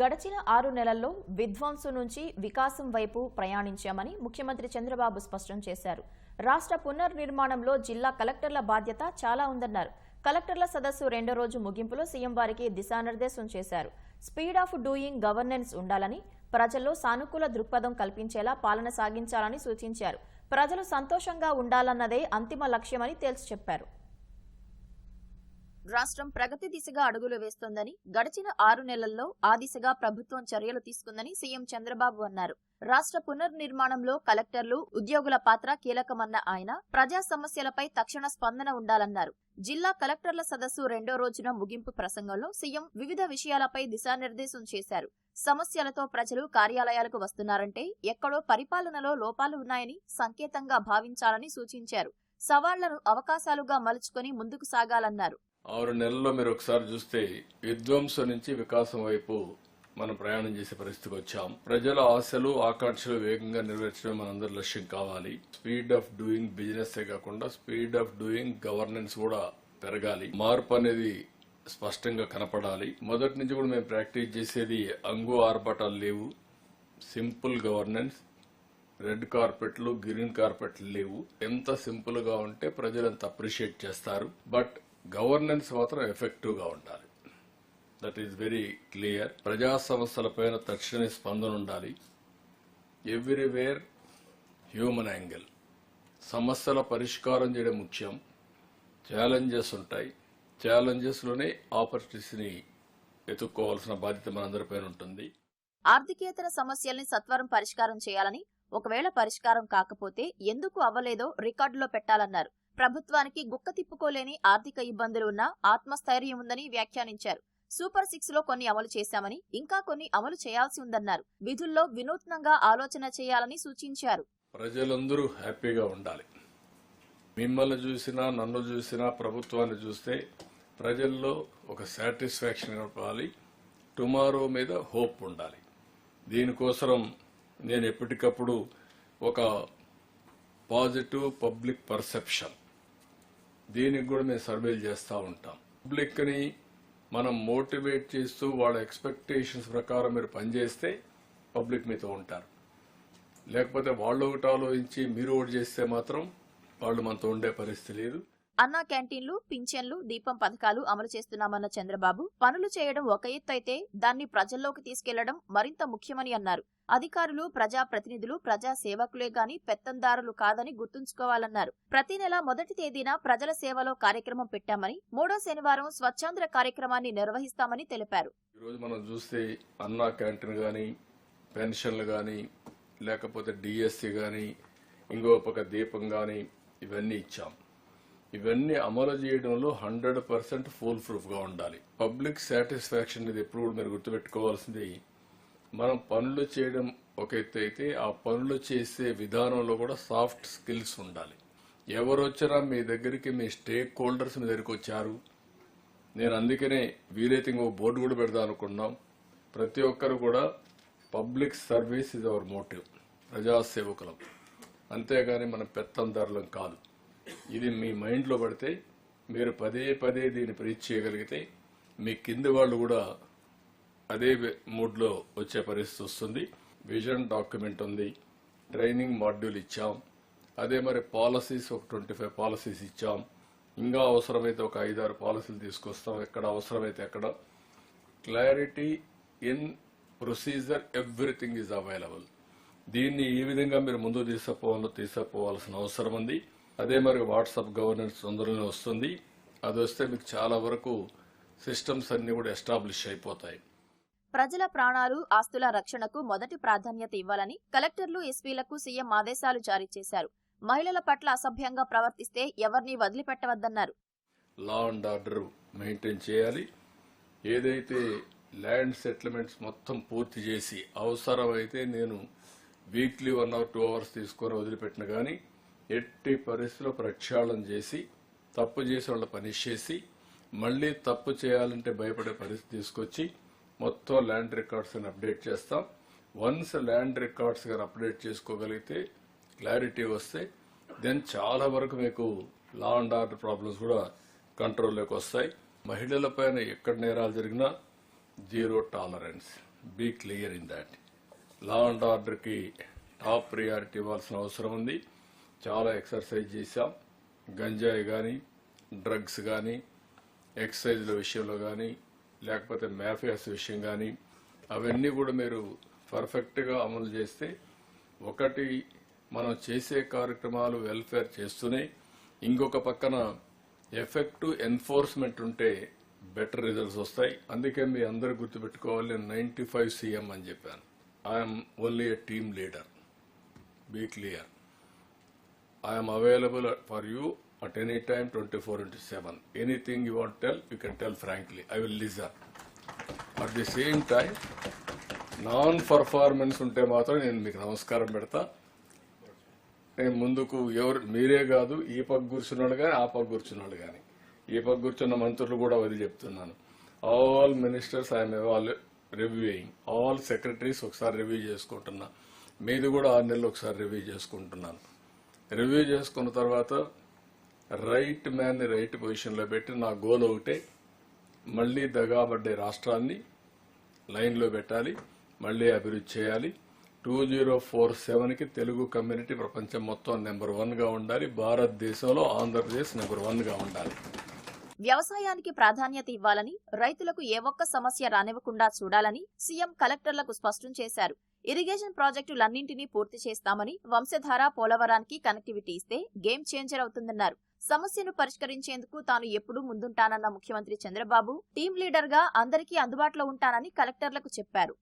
గడచిన ఆరు నెలల్లో విధ్వంసు నుంచి వికాసం వైపు ప్రయాణించామని ముఖ్యమంత్రి చంద్రబాబు స్పష్టం చేశారు. రాష్ట్ర పునర్నిర్మాణంలో జిల్లా కలెక్టర్ల బాధ్యత చాలా ఉందన్నారు. కలెక్టర్ల సదస్సు రెండో రోజు ముగింపులో సీఎం వారికి దిశానిర్దేశం చేశారు. స్పీడ్ ఆఫ్ డూయింగ్ గవర్నెన్స్ ఉండాలని ప్రజల్లో సానుకూల దృక్పథం కల్పించేలా పాలన సాగించాలని సూచించారు. ప్రజలు సంతోషంగా ఉండాలన్నదే అంతిమ లక్ష్యమని తేల్చి చెప్పారు. రాష్ట్రం ప్రగతి దిశగా అడుగులు వేస్తోందని గడిచిన ఆరు నెలల్లో ఆ దిశగా ప్రభుత్వం చర్యలు తీసుకుందని సీఎం చంద్రబాబు అన్నారు. రాష్ట్ర పునర్నిర్మాణంలో కలెక్టర్లు ఉద్యోగుల పాత్ర కీలకమన్న ఆయన ప్రజా సమస్యలపై తక్షణ స్పందన ఉండాలన్నారు. జిల్లా కలెక్టర్ల సదస్సు రెండో రోజున ముగింపు ప్రసంగంలో సీఎం వివిధ విషయాలపై దిశానిర్దేశం చేశారు. సమస్యలతో ప్రజలు కార్యాలయాలకు వస్తున్నారంటే ఎక్కడో పరిపాలనలో లోపాలు ఉన్నాయని సంకేతంగా భావించాలని సూచించారు. సవాళ్ళను అవకాశాలుగా మలుచుకొని ముందుకు సాగాలన్నారు. ఆరు నెలల్లో మీరు ఒకసారి చూస్తే విధ్వంసం నుంచి వికాసం వైపు మనం ప్రయాణం చేసే పరిస్థితికి వచ్చాం. ప్రజల ఆశలు ఆకాంక్షలు వేగంగా నెరవేర్చడం మనందరి లక్ష్యం కావాలి. స్పీడ్ ఆఫ్ డూయింగ్ బిజినెస్ కాకుండా స్పీడ్ ఆఫ్ డూయింగ్ గవర్నెన్స్ కూడా పెరగాలి. మార్పు అనేది స్పష్టంగా కనపడాలి. మొదటి నుంచి కూడా మేము ప్రాక్టీస్ చేసేది అంగు ఆర్భటాలు లేవు. సింపుల్ గవర్నెన్స్ రెడ్ కార్పెట్లు గ్రీన్ కార్పెట్లు లేవు. ఎంత సింపుల్గా ఉంటే ప్రజలు అంత అప్రిషియేట్ చేస్తారు. బట్ గవర్నెన్స్ మాత్రం ఎఫెక్టివ్గా ఉండాలి. దట్ ఈస్ వెరీ క్లియర్ ప్రజా సమస్యలపైన తక్షణ స్పందన ఉండాలి. ఎవ్రీవేర్ హ్యూమన్ యాంగిల్ సమస్యల పరిష్కారం చేయడం ముఖ్యం. ఛాలెంజెస్ ఉంటాయి. ఛాలెంజెస్లోనే ఆపర్చునిటీస్ని ఎత్తుక్కోవాల్సిన బాధ్యత మనందరిపైన ఉంటుంది. ఆర్థికేతర సమస్యల్ని సత్వరం పరిష్కారం చేయాలని ఒకవేళ పరిష్కారం కాకపోతే ఎందుకు అవ్వలేదో రికార్డులో పెట్టాలన్నారు. ప్రభుత్వానికి గుక్క తిప్పుకోలేని ఆర్థిక ఇబ్బందులు ఉన్నా ఆత్మస్థైర్యం ఉందని వ్యాఖ్యానించారు. సూపర్ సిక్స్లో కొన్ని అమలు చేశామని ఇంకా కొన్ని అమలు చేయాల్సి ఉందన్నారు. విధుల్లో వినూత్నంగా ఆలోచన చేయాలని సూచించారు. ప్రజలందరూ హ్యాపీగా ఉండాలి. మిమ్మల్ని చూసినా నన్ను చూసినా ప్రభుత్వాన్ని చూస్తే ప్రజల్లో ఒక సాటిస్ఫాక్షన్ ఇవ్వాలి టుమారో మీద హోప్ ఉండాలి. దీనికోసం నేను ఎప్పటికప్పుడు ఒక పాజిటివ్ పబ్లిక్ పర్సెప్షన్ దీనికి కూడా మేము సర్వేలు చేస్తూ ఉంటాం. పబ్లిక్ని మనం మోటివేట్ చేస్తూ వాళ్ళ ఎక్స్పెక్టేషన్స్ ప్రకారం మీరు పనిచేస్తే పబ్లిక్ మీతో ఉంటారు. లేకపోతే వాళ్ళు ఒకటి ఆలోచించి మీరు ఒకటి చేస్తే మాత్రం వాళ్ళు మనతో ఉండే పరిస్థితి లేదు. అన్నా క్యాంటీన్లు పింఛన్లు దీపం పథకాలు అమలు చేస్తున్నామన్న చంద్రబాబు. పనులు చేయడం ఒక ఎత్తు అయితే దాన్ని ప్రజల్లోకి తీసుకెళ్ళడం మరింత ముఖ్యమని అన్నారు. అధికారులు ప్రజా ప్రతినిధులు ప్రజా సేవకులే గాని పెత్తందారులు కాదని గుర్తుంచుకోవాలన్నారు. ప్రతి నెల మొదటి తేదీన ప్రజల సేవలో కార్యక్రమం పెట్టామని మూడో శనివారం స్వచ్ఛాంధ్ర కార్యక్రమాన్ని నిర్వహిస్తామని తెలిపారు. ఈరోజు మనం చూస్తే అన్నా క్యాంటీన్ కానీ పెన్షన్లు కానీ లేకపోతే డిఎస్సి కానీ ఇంకో పక్క దీపం గాని ఇవన్నీ ఇచ్చాం. ఇవన్నీ అమలు చేయడంలో హండ్రెడ్ పర్సెంట్ ఫుల్ ప్రూఫ్గా ఉండాలి. పబ్లిక్ సాటిస్ఫాక్షన్ ఇది ఎప్పుడు మీరు గుర్తుపెట్టుకోవాల్సింది. మనం పనులు చేయడం ఒక ఎత్తు అయితే ఆ పనులు చేసే విధానంలో కూడా సాఫ్ట్ స్కిల్స్ ఉండాలి. ఎవరు వచ్చినా మీ దగ్గరికి మీ స్టేక్ హోల్డర్స్ మీ దగ్గరికి వచ్చారు? నేను అందుకనే వీలైతే ఇంకో బోర్డు కూడా పెడదాం అనుకున్నాం. ప్రతి ఒక్కరు కూడా public service is our motive. ప్రజాసేవకులం. అంతేగాని మనం పెత్తందారులం కాదు. ఇది మీ మైండ్లో పడితే మీరు పదే పదే దీన్ని ప్రీచ్ చేయగలిగితే మీ కింది వాళ్ళు కూడా అదే మూడ్లో వచ్చే పరిస్థితి వస్తుంది. విజన్ డాక్యుమెంట్ ఉంది. ట్రైనింగ్ మాడ్యూల్ ఇచ్చాం. అదే మరి పాలసీస్ ఒక ట్వంటీ ఫైవ్ పాలసీస్ ఇచ్చాం. ఇంకా అవసరమైతే ఒక ఐదారు పాలసీలు తీసుకొస్తాం. ఎక్కడ అవసరమైతే ఎక్కడ clarity in procedure everything is available దీన్ని ఈ విధంగా మీరు ముందు తీసుకుపోవాలో తీసుకుపోవాల్సిన అవసరం ఉంది. అదే మరి వాట్సాప్ గవర్నెన్స్ తొందరలోనే వస్తుంది. అది వస్తే మీకు చాలా వరకు సిస్టమ్స్ అన్ని కూడా ఎస్టాబ్లిష్ అయిపోతాయి. ప్రజల ప్రాణాలు ఆస్తుల రక్షణకు మొదటి ప్రాధాన్యత ఇవ్వాలని కలెక్టర్లు ఎస్పీలకు సీఎం ఆదేశాలు జారీ చేశారు. మహిళల పట్ల అసభ్యంగా ప్రవర్తిస్తే ఎవరిని వదిలిపెట్టవద్దన్నారు. లా అండ్ ఆర్డర్ మెయింటైన్ చేయాలి. ఏదైతే ల్యాండ్ సెటిల్మెంట్స్ మొత్తం పూర్తి చేసి అవసరమైతే నేను weekly one hour two hours తీసుకొని వదిలిపెట్టిన కానీ ఎట్టి పరిస్థితిలో ప్రక్షాళన చేసి తప్పు చేసే వాళ్ళ పనిచేసి మళ్ళీ తప్పు చేయాలంటే భయపడే పరిస్థితి తీసుకొచ్చి మొత్తం ల్యాండ్ రికార్డ్స్ అని అప్డేట్ చేస్తాం. వన్స్ ల్యాండ్ రికార్డ్స్ గారు అప్డేట్ చేసుకోగలిగితే క్లారిటీ వస్తే దెన్ చాలా వరకు మీకు లా అండ్ ఆర్డర్ ప్రాబ్లమ్స్ కూడా కంట్రోల్లోకి వస్తాయి. మహిళల పైన ఎక్కడ నేరాలు జరిగినా zero tolerance. Be clear in that. Law and ఆర్డర్కి టాప్ ప్రియారిటీ ఇవ్వాల్సిన అవసరం ఉంది. చాలా ఎక్సర్సైజ్ చేశాం. గంజాయి కానీ డ్రగ్స్ కానీ ఎక్సర్సైజ్ల విషయంలో కానీ లేకపోతే మ్యాఫియాస్ విషయం కానీ అవన్నీ కూడా మీరు పర్ఫెక్ట్గా అమలు చేస్తే ఒకటి మనం చేసే కార్యక్రమాలు వెల్ఫేర్ చేస్తూనే ఇంకొక పక్కన ఎఫెక్టివ్ ఎన్ఫోర్స్మెంట్ ఉంటే బెటర్ రిజల్ట్స్ వస్తాయి. అందుకే మీ అందరు గుర్తుపెట్టుకోవాలి నేను నైంటీ ఫైవ్ సీఎం అని చెప్పాను. I'm only a team leader be clear I'm available for you at any time 24 into 7. Anything you want to tell, you can tell frankly. I will listen. At the same time non performance ఉంటే మాత్రం నేను మీకు నమస్కారం పెడతా నేను ముందుకు ఎవరు మీరే కాదు ఈ పక్క కూర్చున్నాడు కానీ ఆ పక్క కూర్చున్నాడు కానీ ఈ పక్క కూర్చున్న మంత్రులు కూడా వదిలి చెప్తున్నాను all ministers I'm all reviewing all secretaries ఒకసారి రివ్యూ చేసుకుంటున్నా మీది కూడా ఆరు నెలలు ఒకసారి రివ్యూ చేసుకుంటున్నాను రివ్యూ చేసుకున్న తర్వాత రైట్ మ్యాన్ రైట్ పొజిషన్లో పెట్టి నా గోల్ ఒకటే మళ్ళీ దగాబడ్డే రాష్ట్రాన్ని లైన్లో పెట్టాలి మళ్ళీ అభివృద్ధి చేయాలి. టూ జీరో ఫోర్ సెవెన్కి తెలుగు కమ్యూనిటీ ప్రపంచం మొత్తం నెంబర్ వన్గా ఉండాలి భారతదేశంలో ఆంధ్రప్రదేశ్ నెంబర్ వన్గా ఉండాలి. వ్యవసాయానికి ప్రాధాన్యత ఇవ్వాలని రైతులకు ఏ ఒక్క సమస్య రానివ్వకుండా చూడాలని సీఎం కలెక్టర్లకు స్పష్టం చేశారు. ఇరిగేషన్ ప్రాజెక్టులన్నింటినీ పూర్తి చేస్తామని వంశధార పోలవరానికి కనెక్టివిటీ ఇస్తే గేమ్ చేంజర్ అవుతుందన్నారు. సమస్యను పరిష్కరించేందుకు తాను ఎప్పుడూ ముందుంటానన్న ముఖ్యమంత్రి చంద్రబాబు టీం లీడర్గా అందరికీ అందుబాటులో ఉంటానని కలెక్టర్లకు చెప్పారు.